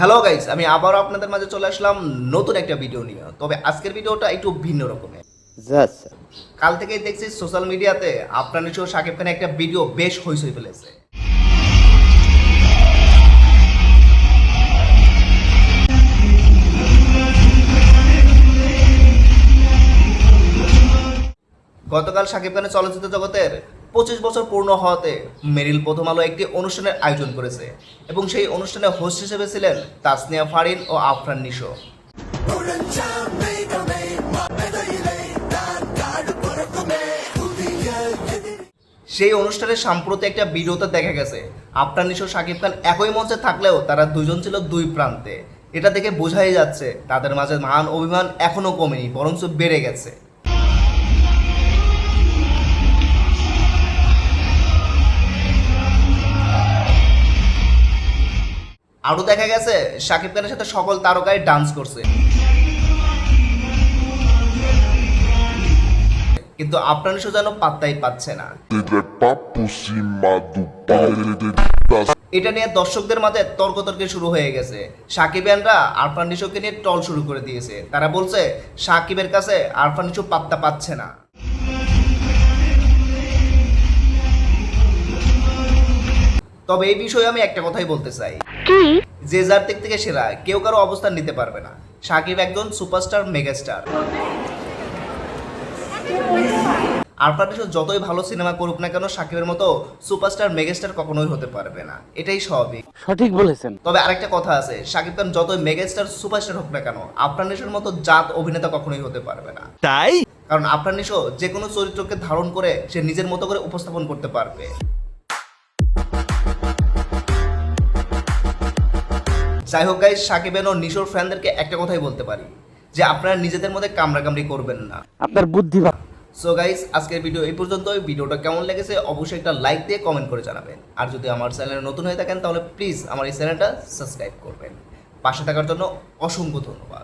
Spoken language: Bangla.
হ্যালো গাইস আমি আবারও আপনাদের মাঝে চলে আসলাম নতুন একটা ভিডিও নিয়ে। তবে আজকের ভিডিওটা একটু ভিন্ন রকমের। কাল থেকেই দেখছি সোশ্যাল মিডিয়াতে আপনার নিশ্চয় সাকিব খানের একটা ভিডিও বেশ হইচই ফেলেছে। গতকাল সাকিব খানের চলচ্চিত্র জগতের পঁচিশ বছর পূর্ণ হওয়াতে মেরিল প্রথম আলো একটি অনুষ্ঠানের আয়োজন করেছে এবং সেই অনুষ্ঠানে হোস্ট হিসেবে ছিলেন তাসনিয়া ফারিন ও আফরান নিশো। সেই অনুষ্ঠানে সাম্প্রতিক একটা ভিডিওতে দেখা গেছে, আফরান নিশো, শাকিব খান একই মঞ্চে থাকলেও তারা দুজন ছিল দুই প্রান্তে। এটা দেখে বোঝাই যাচ্ছে তাদের মাঝে মান অভিমান এখনও কমেনি, বরঞ্চ বেড়ে গেছে। আরও দেখা গেছে, শাকিব খানের সাথে সকল তারকাই ডান্স করছে। কিন্তু আপনার নিশো যেন পাত্তাই পাচ্ছে না। এটা নিয়ে দর্শকদের মাঝে তর্কতর্কে শুরু হয়ে গেছে। সাকিবিয়ানরা আরফান নিশোকে নিয়ে টল শুরু করে দিয়েছে। তারা বলছে সাকিবের কাছে আরফান নিশো পাত্তা পাচ্ছে না। তবে এই বিষয়ে আমি একটা কথাই বলতে চাই। কি? যে যার দিক থেকে সেরা কেউ কারও অবস্থান নিতে পারবে না। সাকিব একজন সুপারস্টার মেগাস্টার। আরফান নিশো যতই ভালো সিনেমা করুক না কেন সাকিবের মতো সুপারস্টার মেগাস্টার কখনোই হতে পারবে না। এটাই স্বাভাবিক। সঠিক বলেছেন। তবে আরেকটা কথা আছে সাকিব খান যতই মেগাস্টার সুপারস্টার হোক না কেন নিশোর মতো জাত অভিনেতা কখনোই হতে পারবে না। তাই? কারণ নিশো যে কোনো চরিত্রকে ধারণ করে সে নিজের মতো করে উপস্থাপন করতে পারবে। যাই হোক গাইজ সাকিবেন ও নিশোর ফ্যানদেরকে একটা কথাই বলতে পারি যে আপনারা নিজেদের মধ্যে কামড়াকামড়ি করবেন না। আপনার বুদ্ধি সো গাইস আজকের ভিডিও এই পর্যন্ত ভিডিওটা কেমন লেগেছে অবশ্যই একটা লাইক দিয়ে কমেন্ট করে জানাবেন। আর যদি আমার চ্যানেলে নতুন হয়ে থাকেন তাহলে প্লিজ আমার এই চ্যানেলটা সাবস্ক্রাইব করবেন। পাশে থাকার জন্য অসংখ্য ধন্যবাদ।